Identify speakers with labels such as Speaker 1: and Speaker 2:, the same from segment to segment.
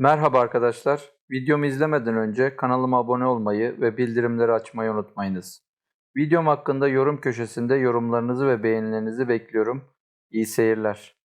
Speaker 1: Merhaba arkadaşlar. Videomu izlemeden önce kanalıma abone olmayı ve bildirimleri açmayı unutmayınız. Videom hakkında yorum köşesinde yorumlarınızı ve beğenilerinizi bekliyorum. İyi seyirler.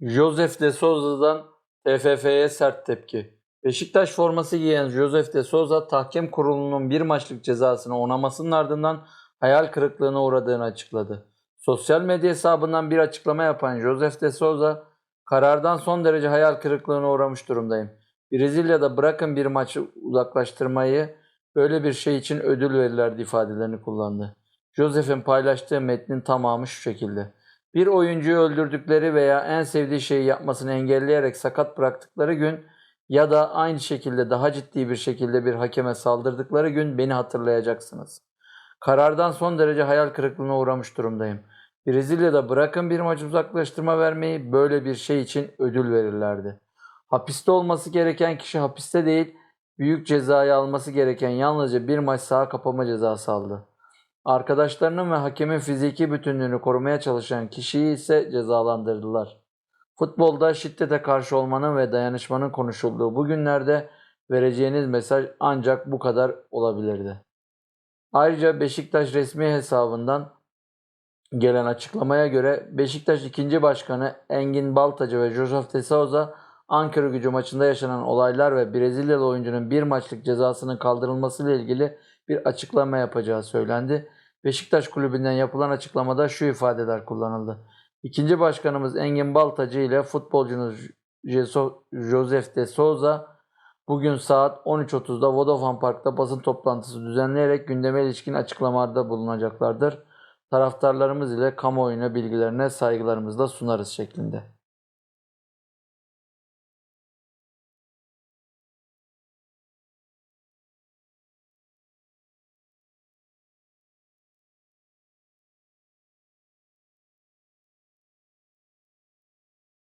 Speaker 1: Josef de Souza'dan TFF'ye sert tepki. Beşiktaş forması giyen Josef de Souza tahkim kurulunun bir maçlık cezasını onamasının ardından hayal kırıklığına uğradığını açıkladı. Sosyal medya hesabından bir açıklama yapan Josef de Souza, karardan son derece hayal kırıklığına uğramış durumdayım. Brezilya'da bırakın bir maçı uzaklaştırmayı böyle bir şey için ödül verirlerdi ifadelerini kullandı. Josef'in paylaştığı metnin tamamı şu şekilde. Bir oyuncuyu öldürdükleri veya en sevdiği şeyi yapmasını engelleyerek sakat bıraktıkları gün ya da aynı şekilde daha ciddi bir şekilde bir hakeme saldırdıkları gün beni hatırlayacaksınız. Karardan son derece hayal kırıklığına uğramış durumdayım. Brezilya'da bırakın bir maç uzaklaştırma vermeyi böyle bir şey için ödül verirlerdi. Hapiste olması gereken kişi hapiste değil, büyük cezayı alması gereken yalnızca bir maç saha kapama cezası aldı. Arkadaşlarının ve hakemin fiziki bütünlüğünü korumaya çalışan kişiyi ise cezalandırdılar. Futbolda şiddete karşı olmanın ve dayanışmanın konuşulduğu bu günlerde vereceğiniz mesaj ancak bu kadar olabilirdi. Ayrıca Beşiktaş resmi hesabından gelen açıklamaya göre Beşiktaş 2. Başkanı Engin Baltacı ve Josef de Souza Ankara gücü maçında yaşanan olaylar ve Brezilyalı oyuncunun bir maçlık cezasının kaldırılmasıyla ilgili bir açıklama yapacağı söylendi. Beşiktaş kulübünden yapılan açıklamada şu ifadeler kullanıldı. İkinci başkanımız Engin Baltacı ile futbolcunuz Josef de Souza bugün saat 13.30'da Vodafone Park'ta basın toplantısı düzenleyerek gündeme ilişkin açıklamalarda bulunacaklardır. Taraftarlarımız ile kamuoyuna bilgilerine saygılarımızla sunarız şeklinde.